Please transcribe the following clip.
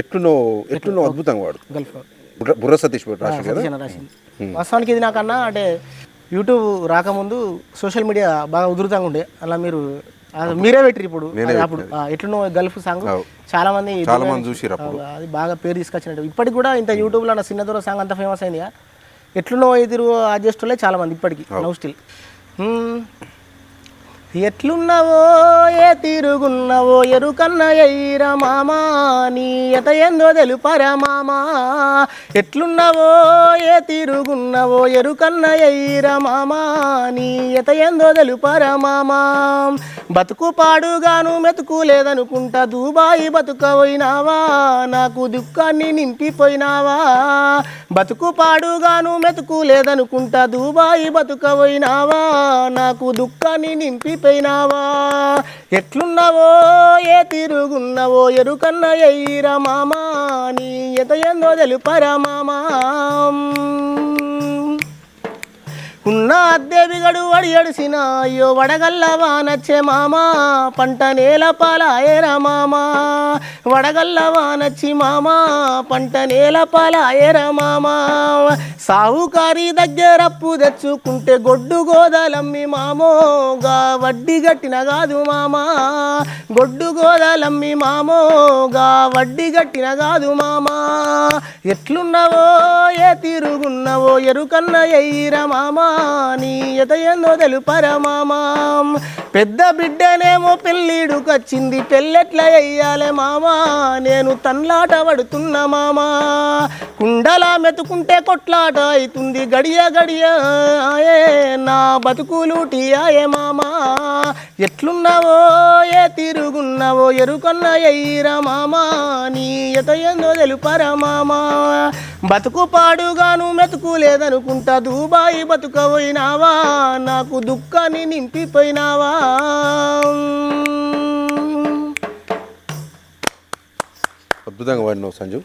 ఎట్లునో ఎట్లునో అద్భుతంగా వాడు. గల్ఫ్. బుర్ర- సతీష్ రాష్ట్రం కదా? వాస్తవానికి ఇది నాకన్నా అంటే యూట్యూబ్ రాకముందు సోషల్ మీడియా బాగా ఉధృతంగా ఉండే. అలా మీరు మీరే పెట్టిరు ఇప్పుడు. అప్పుడు ఆ, ఎట్లున్నో గల్ఫ్ సాంగ్. చాలా మంది చాలా మంది చూసిరు ఆ, అది బాగా పేరు తీసుకొచ్చినట్టు. ఇప్పటికి కూడా ఇంత యూట్యూబ్లో నా సిన్న దూర సాంగ్ అంత ఫేమస్ అయింది ఎట్లున్నో ఎదురు అడ్జస్ట్ వాళ్ళే చాలా మంది ఇప్పటికి నవ్ స్టిల్ ఎట్లున్నావో ఏ తిరుగున్నావో ఎరుకన్న ఎయిరా మామా నీ ఎత ఏందో తెలుపరా మామా. ఎట్లున్నావో ఏ తిరుగున్నావో ఎరుకన్న ఎయిరా మామా నీ ఎత ఏందో తెలుపరా మామా. బతుకు పాడుగాను మెతుకు లేదనుకుంటా దుబాయి బతుకపోయినావా నాకు దుఃఖాన్ని నింపిపోయినావా. బతుకు పాడుగాను మెతుకు లేదనుకుంటా దుబాయి బతుకపోయినావా నాకు దుఃఖాన్ని నింపిపోయినావా ఎట్లున్నావో? ఏ తిరుగున్నావో? ఎరుకన్న ఎయ్యిరా మామా? నీ ఎత ఎందో తెలుపరా మామా? ఉన్న అద్దె బిగడు వడి అయ్యో వడగల్లవా నచ్చే మామా పంట నేల పాలాయరా మామా. వడగల్లవా నచ్చి మామా పంట నేల పాలాయరా మామా. సావుకారి దగ్గర అప్పు తెచ్చుకుంటే గొడ్డు గోదాలమ్మి మామోగా వడ్డీ గట్టిన కాదు మామా. గొడ్డు గోదాలమ్మి మామోగా వడ్డీ గట్టిన కాదు మామా. ఎట్లున్నావో ఏ తిరుగున్నావో ఎరుకన్న ఎయ్యిరా మామా. నీ ఎత ఏందో పెద్ద బిడ్డనేమో పెళ్ళిడుకొచ్చింది పెళ్ళెట్ల ఎయ్యాలే మామా. నేను తన్లాట పడుతున్న మామా. కుండలా మెతుకుంటే కొట్లాట అవుతుంది గడియ గడియ ఆయే. నా బతుకులూటి ఆయే మామా. ఎట్లున్నావో ఏ తిరుగున్నావో ఎరుకొన్న ఎయ్యిరా మామా నీ ఎత ఏందో తెలుపరా మామా. బతుకు పాడుగాను మెతుకు లేదనుకుంటా దుబాయి బతుకపోయినావా నాకు దుఃఖాన్ని నింపిపోయినావా. అద్భుతంగా వాడినావు సంజు.